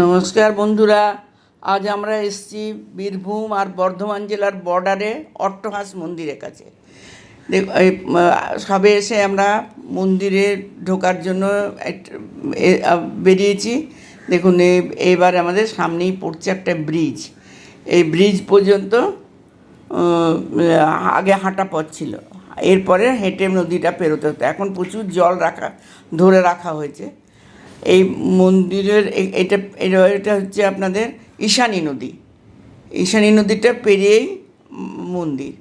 নমস্কার বন্ধুরা, আজ আমরা এসেছি বীরভূম আর বর্ধমান জেলার বর্ডারে অট্টহাস মন্দিরের কাছে। সবে এসে আমরা মন্দিরে ঢোকার জন্য বেরিয়েছি। দেখুন এবার আমাদের সামনেই পড়ছে একটা ব্রিজ। এই ব্রিজ পর্যন্ত আগে হাঁটা পথ ছিল। এরপরে হেঁটে নদীটা পেরোতে হতো। এখন প্রচুর জল রাখা, ধরে রাখা হয়েছে। এই মন্দিরের এটা এটা হচ্ছে আপনাদের ঈশানী নদী। ঈশানী নদীটা পেরিয়েই মন্দির।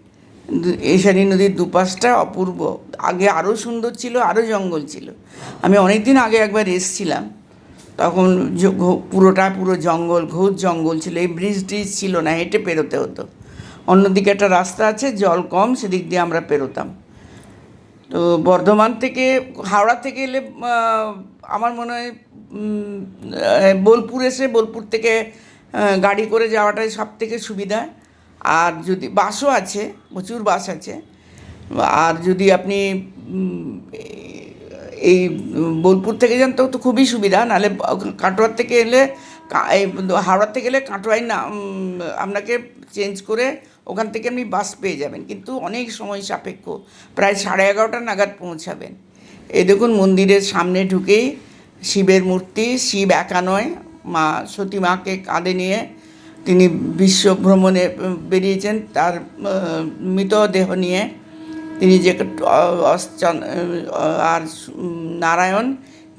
ঈশানী নদীর দুপাশটা অপূর্ব। আগে আরও সুন্দর ছিল আরও জঙ্গল ছিল। আমি অনেক দিন আগে একবার এসছিলাম। তখন পুরোটা পুরো জঙ্গল, ঘোর জঙ্গল ছিল। এই ব্রিজ টিজ ছিল না, হেঁটে পেরোতে হতো। অন্যদিকে একটা রাস্তা আছে, জল কম, সেদিক দিয়ে আমরা পেরোতাম। তো বর্ধমান থেকে, হাওড়া থেকে এলে আমার মনে হয় বোলপুর এসে, বোলপুর থেকে গাড়ি করে যাওয়াটাই সব থেকে সুবিধা। আর যদি বাসও আছে, প্রচুর বাস আছে, আর যদি আপনি এই বোলপুর থেকে যান, তো তো খুবই সুবিধা। নাহলে, কাটোয়ার থেকে এলে হাওড়ার থেকে এলে কাটোয়ায় না আপনাকে চেঞ্জ করে ওখান থেকে আপনি বাস পেয়ে যাবেন। কিন্তু অনেক সময় সাপেক্ষ, প্রায় সাড়ে এগারোটা নাগাদ পৌঁছাবেন। এই দেখুন মন্দিরের সামনে ঢুকেই শিবের মূর্তি, শিব একা নয়, মা সতী মাকে কাঁধে নিয়ে তিনি বিশ্ব ভ্রমণে বেরিয়েছেন। তার মৃতদেহ নিয়ে তিনি যে আর নারায়ণ,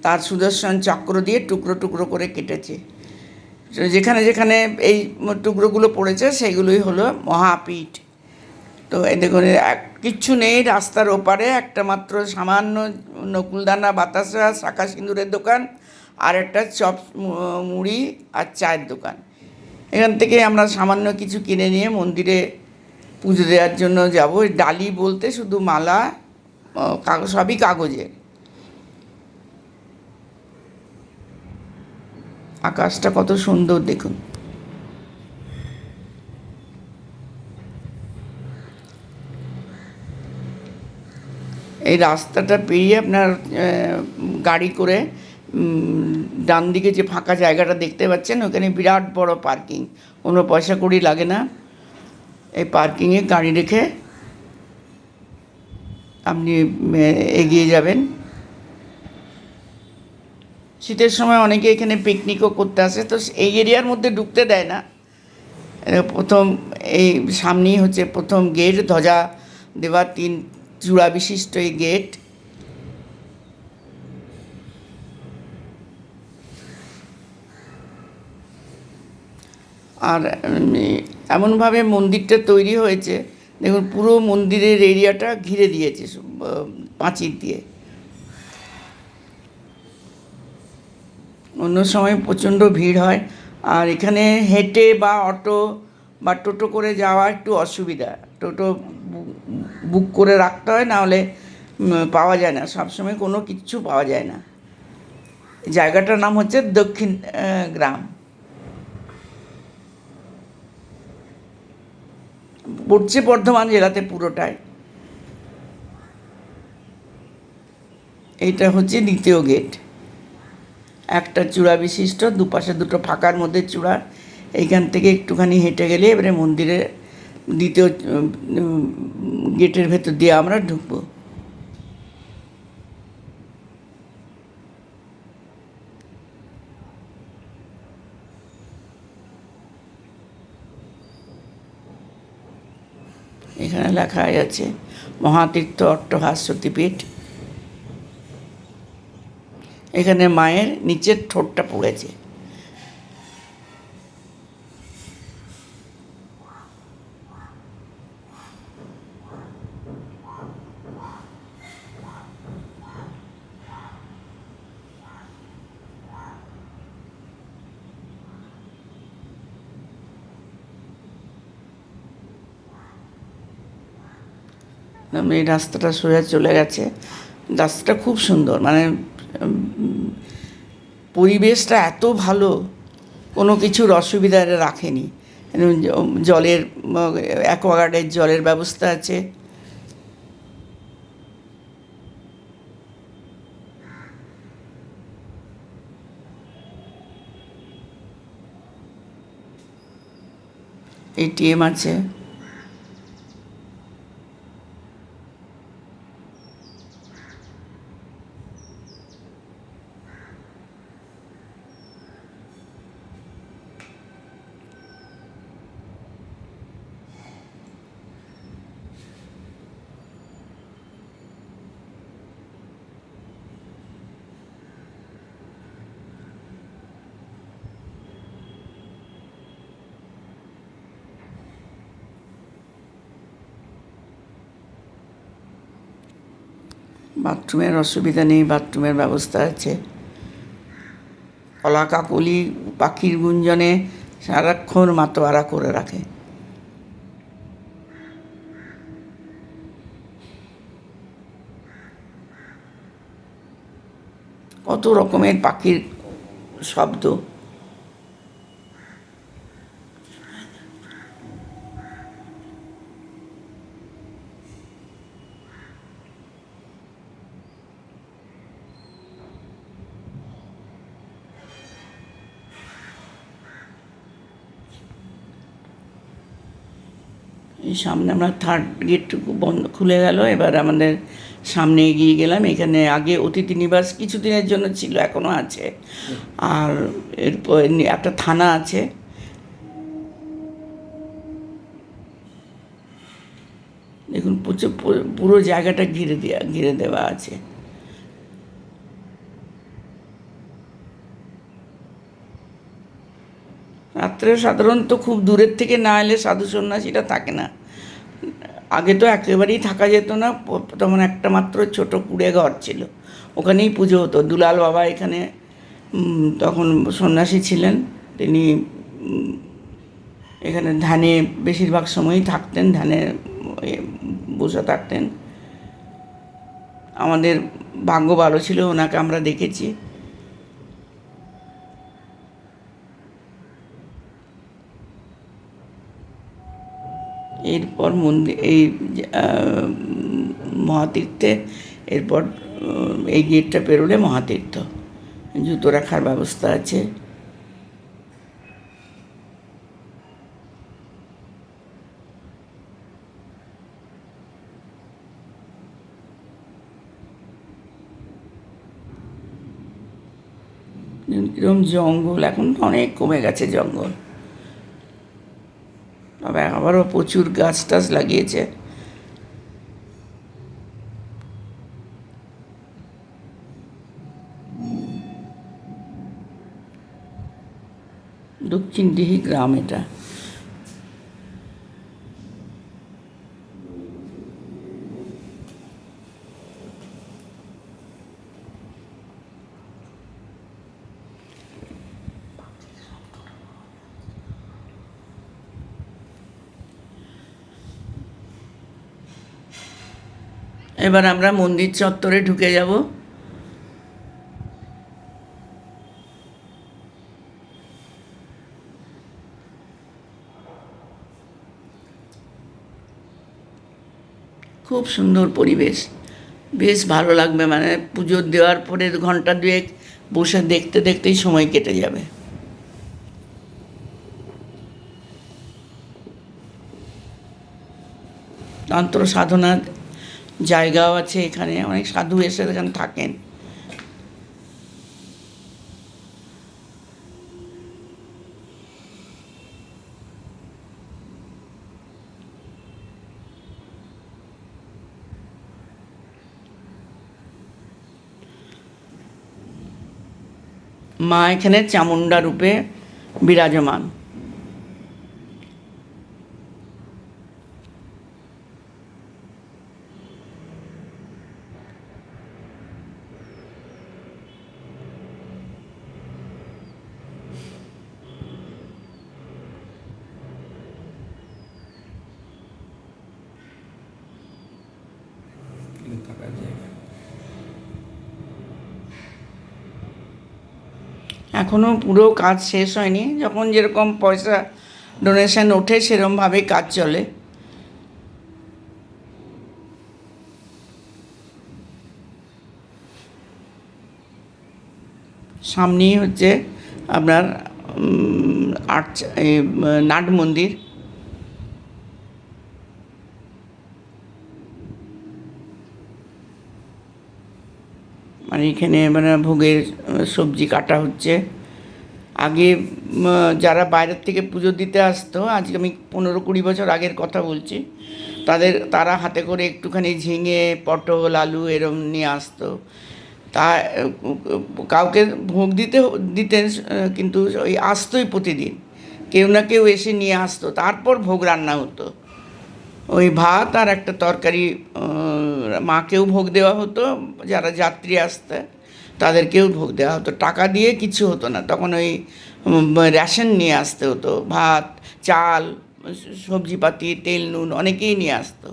তার সুদর্শন চক্র দিয়ে টুকরো টুকরো করে কেটেছে। যেখানে যেখানে এই টুকরোগুলো পড়েছে সেগুলোই হলো মহাপীঠ। তো দেখুন কিচ্ছু নেই রাস্তার ওপারে, একটা মাত্র সামান্য নকুলদানা বাতাসা, শাখা সিঁদুরের দোকান, আর একটা চপ মুড়ি আর চায়ের দোকান। এখান থেকে আমরা সামান্য কিছু কিনে নিয়ে মন্দিরে পুজো দেওয়ার জন্য যাব। ডালি বলতে শুধু মালা কাগজ সবই কাগজের। আকাশটা কত সুন্দর দেখুন। এই রাস্তাটা পেরিয়ে আপনার গাড়ি করে ডান দিকে যে ফাঁকা জায়গাটা দেখতে পাচ্ছেন, ওখানে বিরাট বড় পার্কিং। কোনো পয়সা কড়ি লাগে না। এই পার্কিংয়ে গাড়ি রেখে আপনি এগিয়ে যাবেন। শীতের সময় অনেকে এখানে পিকনিকও করতে আসে। তো এই এরিয়ার মধ্যে ঢুকতে দেয় না। প্রথম এই সামনেই হচ্ছে প্রথম গেট ধ্বজা দেওয়া তিন চূড়া বিশিষ্ট এই গেট আর এমনভাবে মন্দিরটা তৈরি হয়েছে। দেখুন, পুরো মন্দিরের এরিয়াটা ঘিরে দিয়েছে পাঁচিল দিয়ে। অন্য সময় প্রচণ্ড ভিড় হয়। আর এখানে হেঁটে বা অটো বা টোটো করে যাওয়া একটু অসুবিধা। টোটো বুক করে রাখতে হয়, নাহলে পাওয়া যায় না। সবসময় কোনো কিচ্ছু পাওয়া যায় না। জায়গাটার নাম হচ্ছে দক্ষিণ গ্রাম। পড়ছে বর্ধমান জেলাতে পুরোটাই। এটা হচ্ছে দ্বিতীয় গেট একটা চূড়া বিশিষ্ট, দুপাশে দুটো ফাঁকার মধ্যে চূড়া। এইখান থেকে একটুখানি হেঁটে গেলে এবারে মন্দিরে দ্বিতীয় গেটের ভেতর দিয়ে আমরা ঢুকবো। এখানে লেখা আছে, মহাতীর্থ অট্টহাস সতীপীঠ এখানে মায়ের নিচের ঠোঁটটা পড়েছে। এই রাস্তাটা সোজা চলে গেছে। রাস্তাটা খুব সুন্দর মানে পরিবেশটা এত ভালো কোনো কিছুর অসুবিধা রাখেনি। জলের অ্যাকোয়াগার্ডের জলের ব্যবস্থা আছে। এটিএম আছে। বাথরুমের অসুবিধা নেই, বাথরুমের ব্যবস্থা আছে। কলা কাকলি পাখির গুঞ্জনে সারাক্ষণ মাতোয়ারা করে রাখে। কত রকমের পাখির শব্দ। সামনে আমরা থার্ড গেট বন্ধ খুলে গেল। এবার আমাদের সামনে এগিয়ে গেলাম। এখানে আগে অতিথি নিবাস কিছুদিনের জন্য ছিল এখনও আছে। আর এরপর একটা থানা আছে। দেখুন পুরো জায়গাটা ঘিরে দেওয়া ঘিরে দেওয়া আছে। রাত্রে সাধারণত খুব দূরের থেকে না এলে সাধু সন্ন্যাসীরা থাকে না। আগে তো একেবারেই থাকা যেত না তখন একটা মাত্র ছোট কুড়ে ঘর ছিল। ওখানেই পুজো হতো। দুলাল বাবা এখানে তখন সন্ন্যাসী ছিলেন। তিনি এখানে ধ্যানে বেশিরভাগ সময়ই থাকতেন, ধ্যানে বসে থাকতেন। আমাদের ভাগ্য ভালো ছিল, ওনাকে আমরা দেখেছি। এরপর মন্দির, এই মহাতীর্থে, এরপর এই গেটটা পেরোলে মহাতীর্থ। জুতো রাখার ব্যবস্থা আছে। কিরম জঙ্গল, এখন অনেক কমে গেছে জঙ্গল। তবে আবারও প্রচুর গাছ টাছ লাগিয়েছে। দক্ষিণ দিহি গ্রাম এটা। এবার আমরা মন্দির চত্বরে ঢুকে যাব। খুব সুন্দর পরিবেশ। বেশ ভালো লাগবে মানে পুজো দেওয়ার পরে ঘণ্টা দুয়েক বসে দেখতে দেখতেই সময় কেটে যাবে। তন্ত্র সাধনার জায়গাও আছে এখানে অনেক সাধু এসে এখানে থাকেন। মা এখানে চামুন্ডা রূপে বিরাজমান থাকার জায়গা এখনও পুরো কাজ শেষ হয়নি। যখন যেরকম পয়সা ডোনেশন ওঠে সেরমভাবে কাজ চলে। সামনেই হচ্ছে আপনার আর্চ নাট মন্দির। মানে এখানে মানে ভোগের সবজি কাটা হচ্ছে। আগে যারা বাইরের থেকে পুজো দিতে আসতো, আজকে আমি পনেরো কুড়ি বছর আগের কথা বলছি, তাদের, তারা হাতে করে একটুখানি ঝিঙে, পটল, আলু এরম নিয়ে আসতো। তা, কাউকে ভোগ দিতে দিতেন, কিন্তু ওই আসতোই প্রতিদিন। কেউ না কেউ এসে নিয়ে আসতো। তারপর ভোগ রান্না হতো। ওই ভাত আর একটা তরকারি মাকেও ভোগ দেওয়া হতো, যারা যাত্রী আসতে, তাদেরকেও ভোগ দেওয়া হতো। টাকা দিয়ে কিছু হতো না। তখন ওই রেশন নিয়ে আসতে হতো। ভাত, চাল, সবজিপাতি, তেল, নুন অনেকেই নিয়ে আসতো।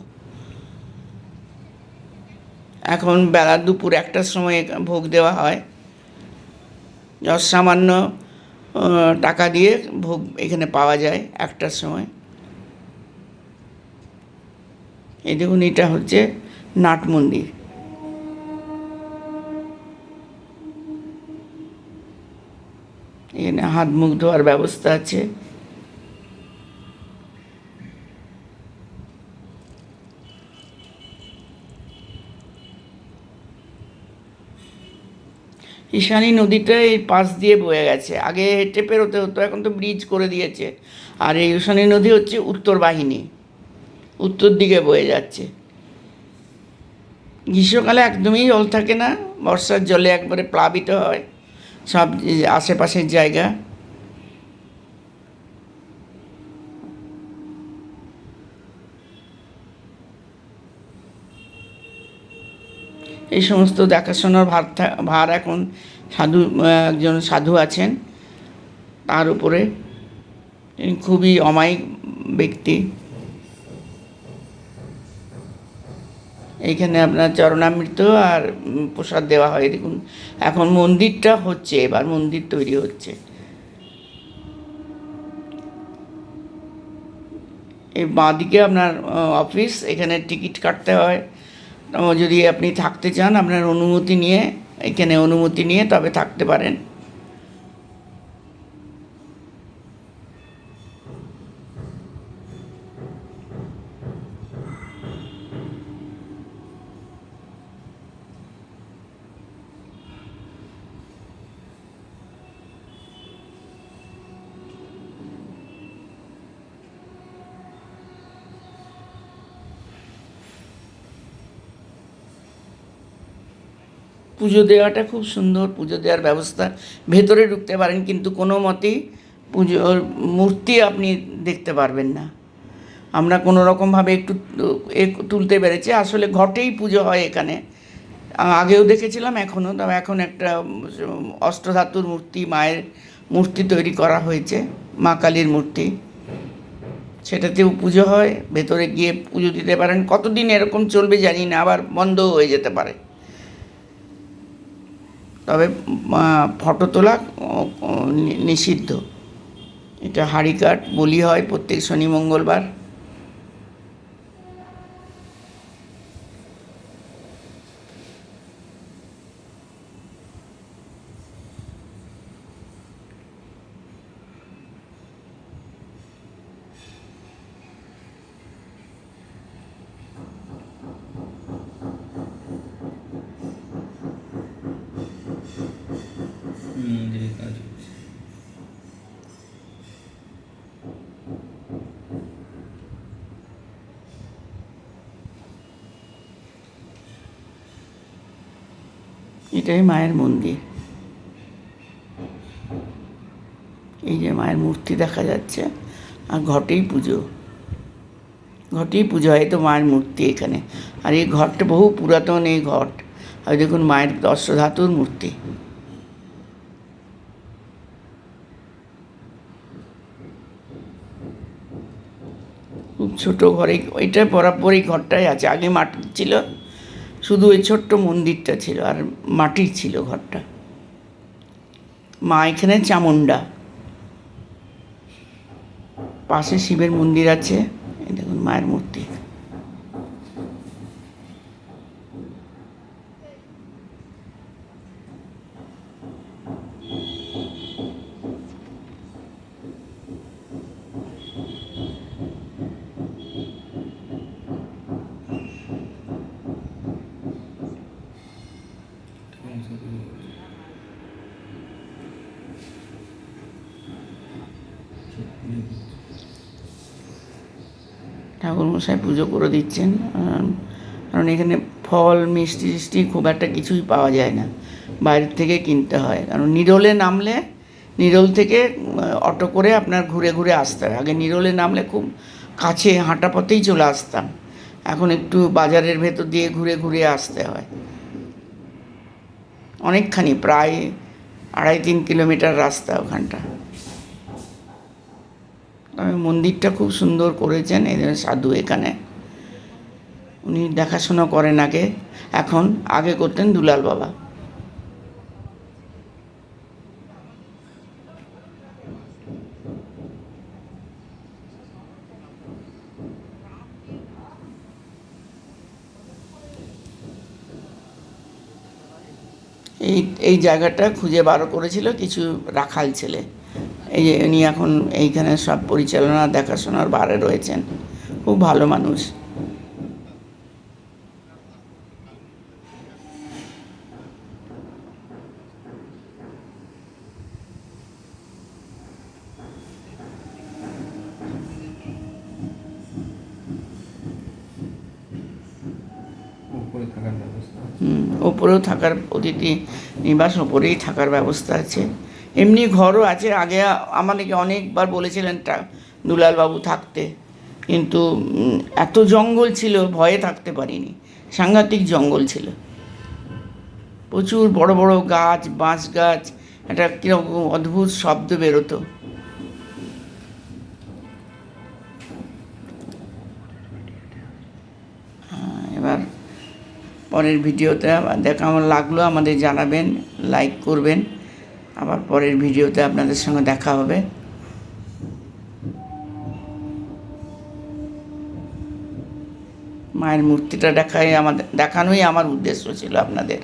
এখন বেলা দুপুর একটার সময় ভোগ দেওয়া হয়। যত সামান্য টাকা দিয়ে ভোগ এখানে পাওয়া যায় একটার সময়। এই দেখুন, এটা হচ্ছে নাট মন্দির। এখানে হাত মুখ ধোয়ার ব্যবস্থা আছে। ঈশানী নদীটা এই পাশ দিয়ে বয়ে গেছে। আগে হেঁটে পেরোতে হতো, এখন তো ব্রিজ করে দিয়েছে। আর এই ঈশানী নদী হচ্ছে উত্তর বাহিনী। উত্তর দিকে বয়ে যাচ্ছে। গ্রীষ্মকালে একদমই জল থাকে না, বর্ষার জলে একবারে প্লাবিত হয়, সব আশেপাশের জায়গা। এই সমস্ত দেখাশোনার ভার ভার এখন সাধু, একজন সাধু আছেন, তার উপরে। খুবই অমায়িক ব্যক্তি। এইখানে আপনার চরণামৃত আর প্রসাদ দেওয়া হয়। দেখুন, এখন মন্দিরটা হচ্ছে এবার, মন্দির তৈরি হচ্ছে। এই বাঁদিকে আপনার অফিস, এখানে টিকিট কাটতে হয়। যদি আপনি থাকতে চান, আপনার অনুমতি নিয়ে, এখানে অনুমতি নিয়ে তবে থাকতে পারেন। পুজো দেওয়াটা খুব সুন্দর, পুজো দেওয়ার ব্যবস্থা। ভেতরে ঢুকতে পারেন, কিন্তু কোনো মতেই পুজোর মূর্তি আপনি দেখতে পারবেন না। আমরা কোনো রকমভাবে একটু তুলতে পেরেছি। আসলে ঘটেই পুজো হয় এখানে। আগেও দেখেছিলাম, এখনও, তবে এখন একটা অষ্টধাতুর মূর্তি, মায়ের মূর্তি তৈরি করা হয়েছে, মা কালীর মূর্তি। সেটাতেও পুজো হয়, ভেতরে গিয়ে পুজো দিতে পারেন। কতদিন এরকম চলবে জানি না, আবার বন্ধও হয়ে যেতে পারে। তবে ফটো তোলা নিষিদ্ধ। এটা হাড়ি কাট বলি হয় প্রত্যেক শনি মঙ্গলবার। এটাই মায়ের মন্দির। এই যে মায়ের মূর্তি দেখা যাচ্ছে, আর ঘটেই পুজো। ঘটেই পুজো হয় তো মায়ের মূর্তি এখানে। আর এই ঘরটা বহু পুরাতন এই ঘট আর দেখুন মায়ের দশধাতুর মূর্তি। খুব ছোট ঘরে ওইটা বরাবর এই ঘরটাই আছে। আগে মাটির ছিল শুধু ওই ছোট্ট মন্দিরটা ছিল আর মাটির ছিল ঘরটা। মা এখানে চামুন্ডা পাশে শিবের মন্দির আছে। দেখুন মায়ের মূর্তি। ঠাকুরমশাই পুজো করে দিচ্ছেন। কারণ এখানে ফল, মিষ্টি টিষ্টি খুব একটা কিছুই পাওয়া যায় না। বাইরের থেকে কিনতে হয়। কারণ নিরলে নামলে, নিরল থেকে অটো করে আপনার ঘুরে ঘুরে আসতে হয়। আগে নিরলে নামলে খুব কাছে হাঁটা পথেই চলে আসতাম। এখন একটু বাজারের ভেতর দিয়ে ঘুরে ঘুরে আসতে হয়। অনেকখানি, প্রায় আড়াই তিন কিলোমিটার রাস্তা ওখানটা। মন্দিরটা খুব সুন্দর করেছেন, এই যে সাধু এখানে। উনি দেখাশোনা করেন আগে, এখন আগে করতেন দুলাল বাবা। এই এই জায়গাটা খুঁজে বার করেছিল কিছু রাখাল ছেলে। এই যে উনি এখন এইখানে সব পরিচালনা দেখাশোনার বারে রয়েছেন। খুব ভালো মানুষ। উপরে থাকার হুম, ওপরেও থাকার অতিথি নিবাস ওপরেই থাকার ব্যবস্থা আছে। এমনি ঘরও আছে। আগে আমাদেরকে অনেকবার বলেছিলেন দুলালবাবু থাকতে। কিন্তু এত জঙ্গল ছিল ভয়ে থাকতে পারিনি। সাংঘাতিক জঙ্গল ছিল। প্রচুর বড় বড় গাছ বাঁশ গাছ একটা কীরকম অদ্ভুত শব্দ বেরোতো। হ্যাঁ, এবার পরের ভিডিওতে দেখা আমার লাগল। আমাদের জানাবেন লাইক করবেন। আবার পরের ভিডিওতে আপনাদের সঙ্গে দেখা হবে। মায়ের মূর্তিটা দেখাই আমাদের দেখানোই আমার উদ্দেশ্য ছিল আপনাদের।